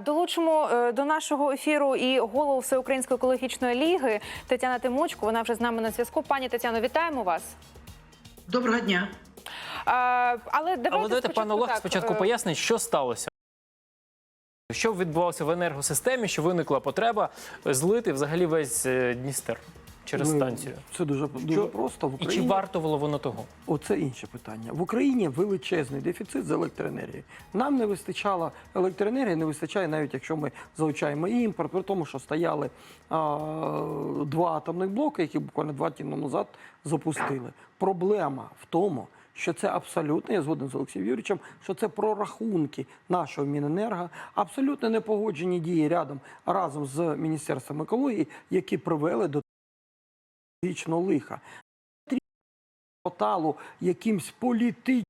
Долучимо е, до нашого ефіру і голову Всеукраїнської екологічної ліги Тетяна Тимочко. Вона вже з нами на зв'язку. Пані Тетяно, вітаємо вас. Доброго дня. А, але давайте, Але давайте спочатку пан Олег спочатку е, пояснить, що сталося. Що відбувалося в енергосистемі, що виникла потреба злити взагалі весь е, Дністер через Ну, станцію. Це дуже, дуже просто. В І чи Україні варто було воно того? Оце інше питання. В Україні величезний дефіцит з електроенергії. Нам не вистачало електроенергії, не вистачає навіть якщо ми залучаємо імпорт, при тому, що стояли а, два атомних блоки, які буквально два тижні назад запустили. Проблема в тому. Що це абсолютно, я згоден з Олексієм Юрійовичем, що це прорахунки нашого Міненерго, абсолютно непогоджені дії рядом разом з Міністерством екології, які привели до екологічного лиха поталу якимсь політичним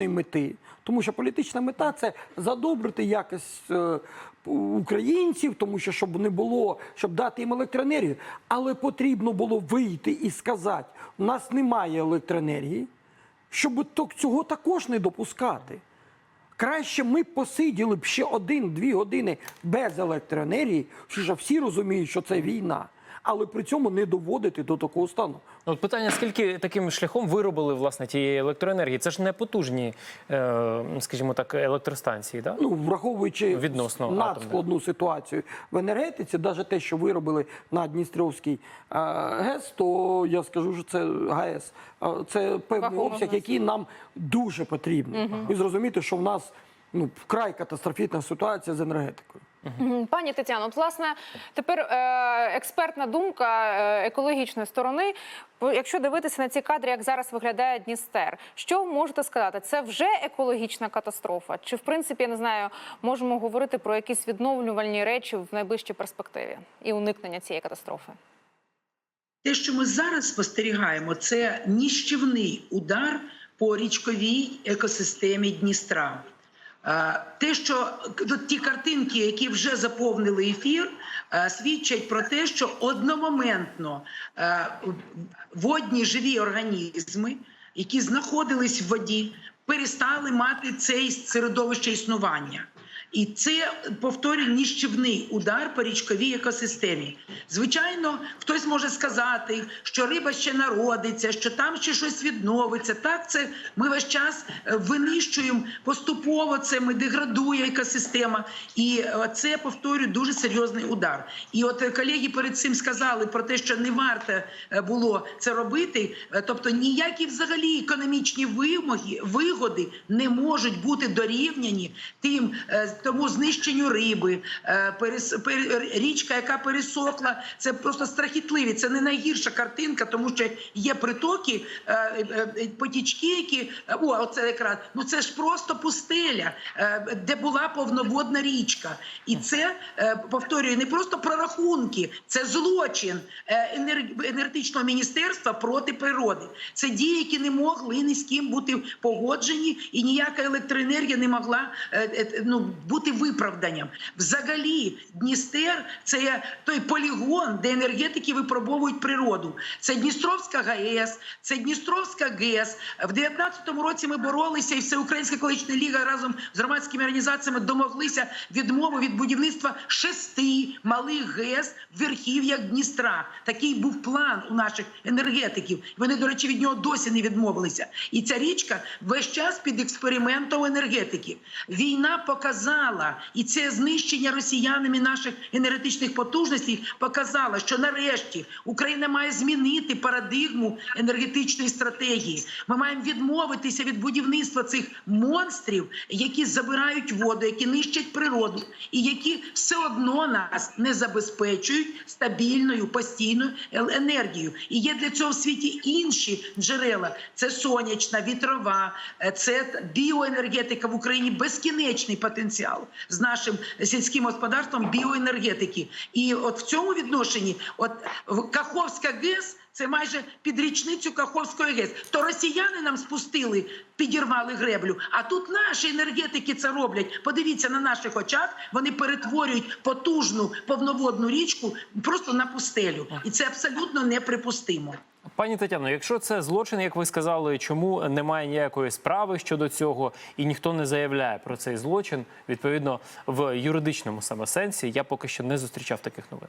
мети. Тому що політична мета це задобрити якось е, українців, тому що щоб не було, щоб дати їм електроенергію. Але потрібно було вийти і сказати: у нас немає електроенергії, щоб цього також не допускати. Краще ми посиділи б ще один-дві години без електроенергії, що ж всі розуміють, що це війна, але при цьому не доводити до такого стану. От питання: скільки таким шляхом виробили власне тієї електроенергії? Це ж не потужні, е, скажімо так, електростанції, да? Ну, враховуючи Відносно надскладну ситуацію в енергетиці, навіть те, що виробили на Дністровський е, ГЕС, то я скажу, що це ГАЕС. е, Це певний обсяг, який нам дуже потрібний. І зрозуміти, що в нас ну, вкрай катастрофічна ситуація з енергетикою. Пані Тетяно, от власне тепер е, експертна думка е, екологічної сторони. Якщо дивитися на ці кадри, як зараз виглядає Дністер, що можете сказати? Це вже екологічна катастрофа? Чи в принципі я не знаю, можемо говорити про якісь відновлювальні речі в найближчій перспективі і уникнення цієї катастрофи? Те, що ми зараз спостерігаємо, це ніщівний удар по річковій екосистемі Дністра. Е, Те, що ті картинки, які вже заповнили ефір, е, свідчать про те, що одномоментно е, водні живі організми, які знаходились в воді, перестали мати це середовище існування. І це повторюю ніщівний удар по річковій екосистемі. Звичайно, хтось може сказати, що риба ще народиться, що там ще щось відновиться. Так, це ми весь час е, винищуємо поступово. Це ми деградує екосистема, і е, це повторюю дуже серйозний удар. І от колеги перед цим сказали про те, що не варто е, було це робити. Тобто ніякі взагалі економічні вимоги, вигоди не можуть бути дорівняні тим тому знищенню риби, е, перес, пер, річка, яка пересохла. Це просто страхітливі. Це не найгірша картинка, тому що є притоки, е, е, потічки, які о, оце якраз ну це ж просто пустеля, де була повноводна річка, і це повторюю не просто прорахунки, це злочин енергетичного міністерства проти природи. Це дії, які не могли ні з ким бути погоджені, і ніяка електроенергія не могла ну, бути виправданням. Взагалі, Дністер це той полігон, де енергетики випробовують природу. Це Дністровська ГАЕС, це Дністровська ГЕС. В 19-му році ми боролися, і Всеукраїнська екологічна ліга разом з громадськими організаціями домоглися відмови від будівництва шести малих ГЕС в верхів'ях Дністра. Такий був план у наших енергетиків. Вони, до речі, від нього досі не відмовилися. І ця річка весь час під експериментом енергетики. Війна показала, і це знищення росіянами наших енергетичних потужностей показало, що нарешті Україна має змінити парадигму енергетичної стратегії. Ми маємо відмовитися від будівництва цих монстрів, які забирають воду, які нищать природу, і які все одно нас не забезпечують стабільною постійною енергією. І є для цього в світі інші джерела: це сонячна, вітрова, е, це біоенергетика в Україні безкінечний потенціал з нашим сільським господарством біоенергетики. І от в цьому відношенні, от Каховська ГЕС. Це майже під річницю Каховської ГЕС. То росіяни нам спустили, підірвали греблю. А тут наші енергетики це роблять. Подивіться на наших очах. Вони перетворюють потужну повноводну річку просто на пустелю, і це абсолютно неприпустимо. Пані Тетяно, якщо це злочин, як ви сказали, чому немає ніякої справи щодо цього, і ніхто не заявляє про цей злочин, відповідно в юридичному саме сенсі, я поки що не зустрічав таких новин.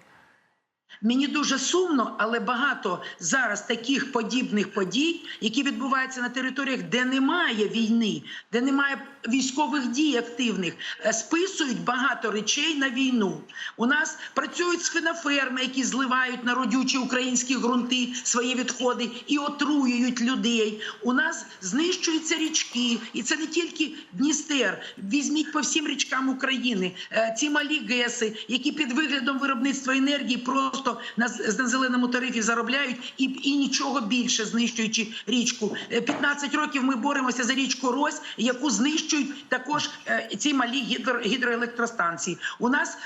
Мені дуже сумно, але багато зараз таких подібних подій, які відбуваються на територіях, де немає війни, де немає військових дій активних, е, списують багато речей на війну. У нас працюють свиноферми, які зливають на родючі українські ґрунти свої відходи і отруюють людей. У нас знищуються річки, і це не тільки Дністер. Візьміть по всім річкам України е, ці малі ГЕСи, які під виглядом виробництва енергії просто на, з- на зеленому тарифі заробляють і, і нічого більше знищуючи річку. Е, 15 років ми боремося за річку Рось, яку знищують також е, ці малі гідро, гідроелектростанції. У нас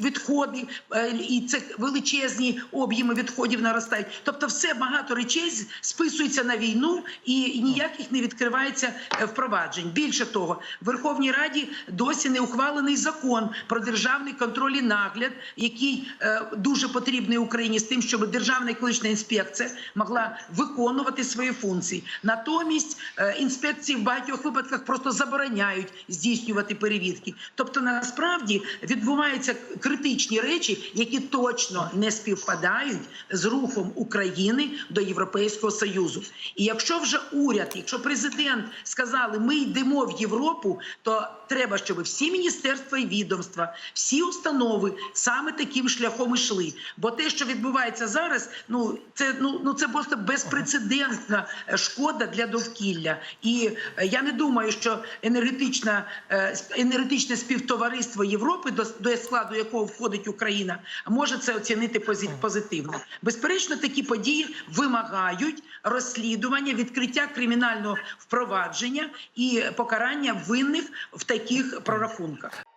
відходи е, і це величезні об'єми відходів наростають. Тобто, все багато речей списується на війну і ніяких не відкривається е, впроваджень. Більше того, в Верховній Раді досі не ухвалений закон про державний контроль і нагляд, який е, дуже потрібний Україні з тим, щоб Державна екологічна інспекція могла виконувати свої функції. Натомість е, інспекції в багатьох випадках просто забороняють здійснювати перевірки. Тобто, насправді відбуваються критичні речі, які точно не співпадають з рухом України до Європейського союзу. І якщо вже уряд, якщо президент сказали, ми йдемо в Європу, то треба, щоб всі міністерства і відомства, всі установи саме таким шляхом йшли. Бо те, що відбувається зараз, ну це ну ну це просто безпрецедентна е, шкода для довкілля. І е, я не думаю, що енергетична е, енергетичне співтовариство Європи, до, до складу якого входить Україна, може це оцінити позитивно. Безперечно, такі події вимагають розслідування, відкриття кримінального впровадження і покарання винних в таких прорахунках.